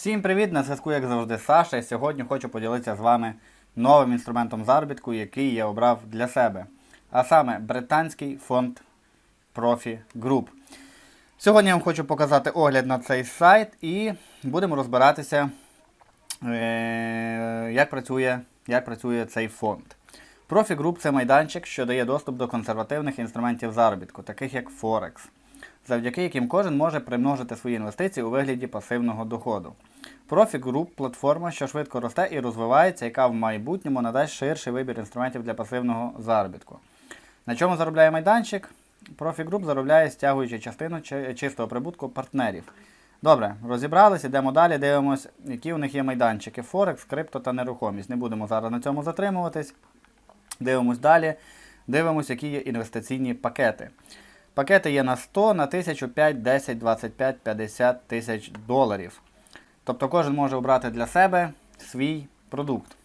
Всім привіт! На зв'язку, як завжди, Саша. І сьогодні хочу поділитися з вами новим інструментом заробітку, який я обрав для себе. А саме британський фонд Profi Group. Сьогодні я вам хочу показати огляд на цей сайт і будемо розбиратися, е- як, працює, як працює цей фонд. Profi Group це майданчик, що дає доступ до консервативних інструментів заробітку, таких як Форекс завдяки яким кожен може примножити свої інвестиції у вигляді пасивного доходу. Profi Group – платформа, що швидко росте і розвивається, яка в майбутньому надасть ширший вибір інструментів для пасивного заробітку. На чому заробляє майданчик? Profi Group заробляє, стягуючи частину чистого прибутку партнерів. Добре, розібралися, йдемо далі, дивимося, які у них є майданчики: Форекс, крипто та нерухомість. Не будемо зараз на цьому затримуватись. Дивимось далі. Дивимось, які є інвестиційні пакети. Пакети є на 100, на 1000, 5, 10, 25, 50 тисяч доларів. Тобто кожен може обрати для себе свій продукт.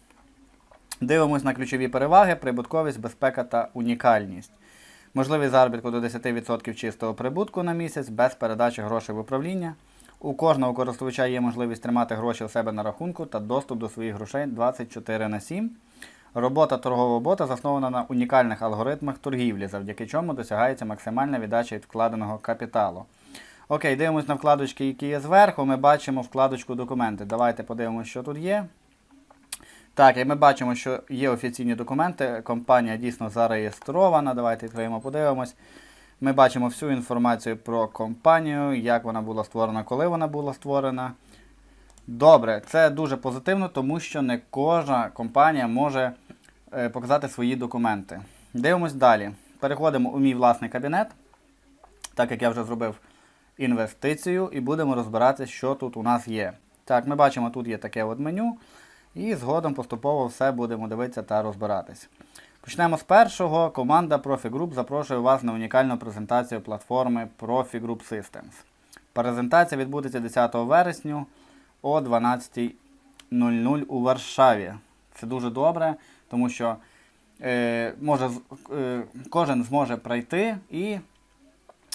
Дивимось на ключові переваги, прибутковість, безпека та унікальність. Можливість заробітку до 10% чистого прибутку на місяць без передачі грошей в управління. У кожного користувача є можливість тримати гроші у себе на рахунку та доступ до своїх грошей 24 на 7. Робота торгового бота заснована на унікальних алгоритмах торгівлі, завдяки чому досягається максимальна віддача від вкладеного капіталу. Окей, дивимось на вкладочки, які є зверху. Ми бачимо вкладочку документи. Давайте подивимося, що тут є. Так, і ми бачимо, що є офіційні документи. Компанія дійсно зареєстрована. Давайте відкриємо, подивимось. Ми бачимо всю інформацію про компанію, як вона була створена, коли вона була створена. Добре, це дуже позитивно, тому що не кожна компанія може показати свої документи. Дивимось далі. Переходимо у мій власний кабінет, так як я вже зробив інвестицію, і будемо розбиратися, що тут у нас є. Так, ми бачимо, тут є таке от меню, і згодом поступово все будемо дивитися та розбиратись. Почнемо з першого. Команда Profi Group запрошує вас на унікальну презентацію платформи Profi Group Systems. Презентація відбудеться 10 вересня о 12.00 у Варшаві. Це дуже добре, тому що е, може, е, кожен зможе прийти і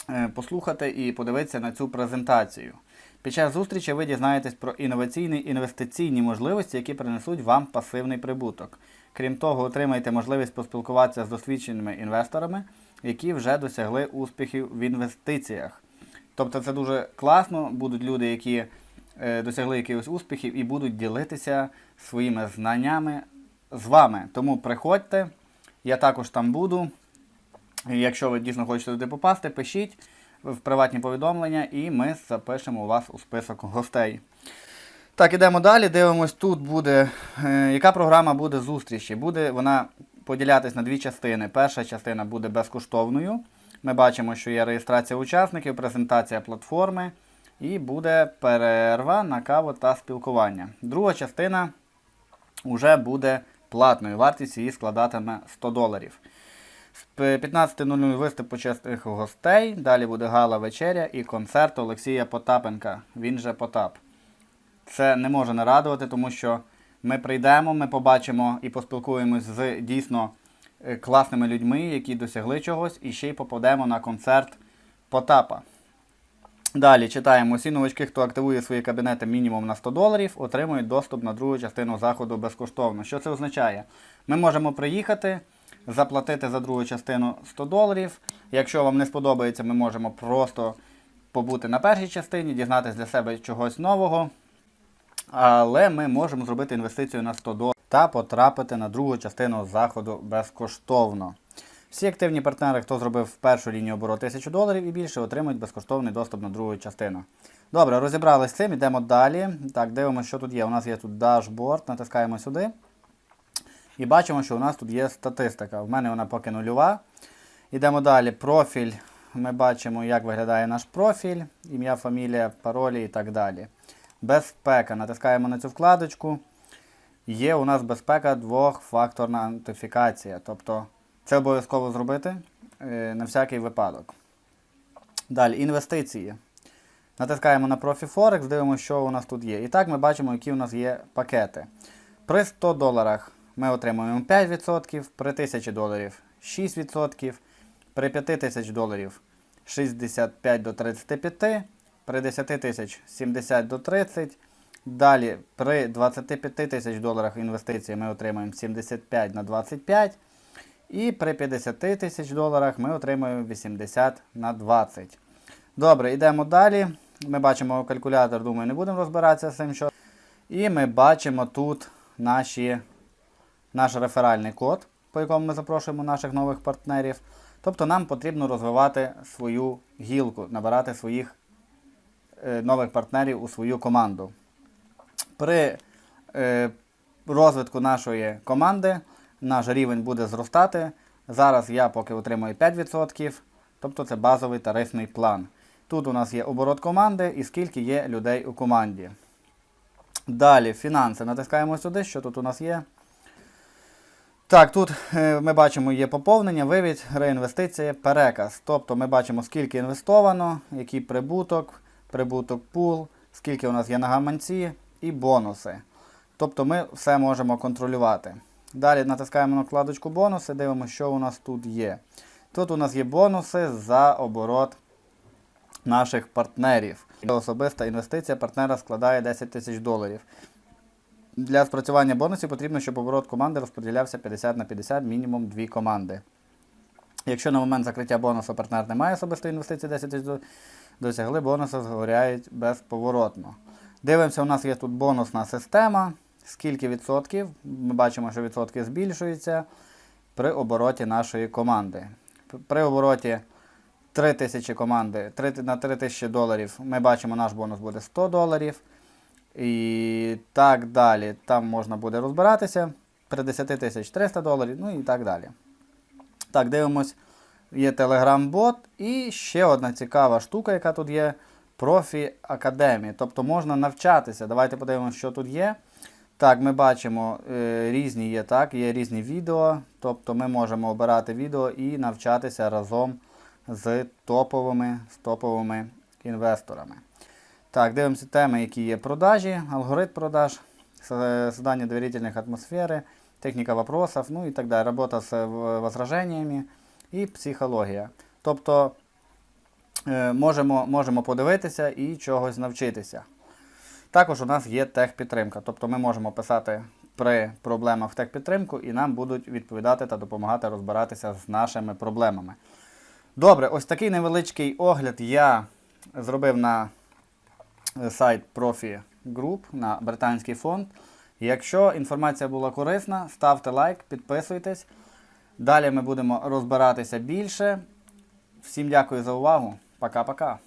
е, послухати і подивитися на цю презентацію. Під час зустрічі ви дізнаєтесь про інноваційні інвестиційні можливості, які принесуть вам пасивний прибуток. Крім того, отримаєте можливість поспілкуватися з досвідченими інвесторами, які вже досягли успіхів в інвестиціях. Тобто це дуже класно, будуть люди, які е, досягли якихось успіхів і будуть ділитися своїми знаннями з вами. Тому приходьте, я також там буду. Якщо ви дійсно хочете туди попасти, пишіть в приватні повідомлення, і ми запишемо вас у список гостей. Так, ідемо далі. Дивимось, тут буде. Е, яка програма буде зустрічі? Буде вона поділятись на дві частини. Перша частина буде безкоштовною. Ми бачимо, що є реєстрація учасників, презентація платформи і буде перерва на каву та спілкування. Друга частина вже буде платною. Вартість її складатиме 100 доларів. З 15.00 виступ почесних гостей. Далі буде гала вечеря і концерт Олексія Потапенка. Він же Потап. Це не може не радувати, тому що ми прийдемо, ми побачимо і поспілкуємось з дійсно е, класними людьми, які досягли чогось, і ще й попадемо на концерт Потапа. Далі читаємо всі новачки, хто активує свої кабінети мінімум на 100 доларів, отримують доступ на другу частину заходу безкоштовно. Що це означає? Ми можемо приїхати, заплатити за другу частину 100 доларів. Якщо вам не сподобається, ми можемо просто побути на першій частині, дізнатися для себе чогось нового. Але ми можемо зробити інвестицію на 100 доларів та потрапити на другу частину заходу безкоштовно. Всі активні партнери, хто зробив першу лінію обороту 1000 доларів і більше, отримують безкоштовний доступ на другу частину. Добре, розібрались з цим, йдемо далі. Так, дивимося, що тут є. У нас є тут дашборд, натискаємо сюди. І бачимо, що у нас тут є статистика. В мене вона поки нульова. Йдемо далі. Профіль. Ми бачимо, як виглядає наш профіль, ім'я, фамілія, паролі і так далі. Безпека. Натискаємо на цю вкладочку. Є у нас безпека двохфакторна аутентифікація. Тобто це обов'язково зробити е, на всякий випадок. Далі, інвестиції. Натискаємо на Profi Forex, дивимося, що у нас тут є. І так ми бачимо, які у нас є пакети. При 100 доларах ми отримуємо 5%, при 1000 доларів 6%, при 5000 доларів 65 до 35, при 10 тисяч 70 до 30, Далі при 25 тисяч доларах інвестицій ми отримаємо 75 на 25. І при 50 тисяч доларах ми отримаємо 80 на 20. Добре, йдемо далі. Ми бачимо калькулятор, думаю, не будемо розбиратися з цим. Що... І ми бачимо тут наші, наш реферальний код, по якому ми запрошуємо наших нових партнерів. Тобто нам потрібно розвивати свою гілку, набирати своїх е, нових партнерів у свою команду. При е, розвитку нашої команди наш рівень буде зростати. Зараз я поки отримую 5%, тобто це базовий тарифний план. Тут у нас є оборот команди і скільки є людей у команді. Далі фінанси. Натискаємо сюди, що тут у нас є. Так, тут е, ми бачимо є поповнення, вивід, реінвестиція, переказ. Тобто ми бачимо, скільки інвестовано, який прибуток, прибуток пул, скільки у нас є на гаманці і бонуси. Тобто ми все можемо контролювати. Далі натискаємо на вкладочку бонуси, дивимося, що у нас тут є. Тут у нас є бонуси за оборот наших партнерів. Особиста інвестиція партнера складає 10 тисяч доларів. Для спрацювання бонусів потрібно, щоб оборот команди розподілявся 50 на 50, мінімум 2 команди. Якщо на момент закриття бонусу партнер не має особистої інвестиції 10 тисяч доларів, досягли бонуси згоряють безповоротно. Дивимося, у нас є тут бонусна система. Скільки відсотків? Ми бачимо, що відсотки збільшуються при обороті нашої команди. При обороті 3 тисячі команди 3, на 3 тисячі доларів ми бачимо, наш бонус буде 100 доларів. І так далі. Там можна буде розбиратися. При 10 тисяч 300 доларів, ну і так далі. Так, дивимось. Є Telegram-бот і ще одна цікава штука, яка тут є. Профі Академії. Тобто можна навчатися. Давайте подивимося, що тут є. Так, ми бачимо е, різні є так, є різні відео. Тобто ми можемо обирати відео і навчатися разом з топовими, з топовими інвесторами. Так, дивимося теми, які є продажі, алгоритм продаж, создание доверительных атмосфери, техніка вопросов, ну і так далі. Робота з возраженнями і психологія. Тобто е, можемо, можемо подивитися і чогось навчитися. Також у нас є техпідтримка. Тобто ми можемо писати при проблемах в техпідтримку і нам будуть відповідати та допомагати розбиратися з нашими проблемами. Добре, ось такий невеличкий огляд я зробив на сайт Profi Group на британський фонд. Якщо інформація була корисна, ставте лайк, підписуйтесь. Далі ми будемо розбиратися більше. Всім дякую за увагу. Пока-пока.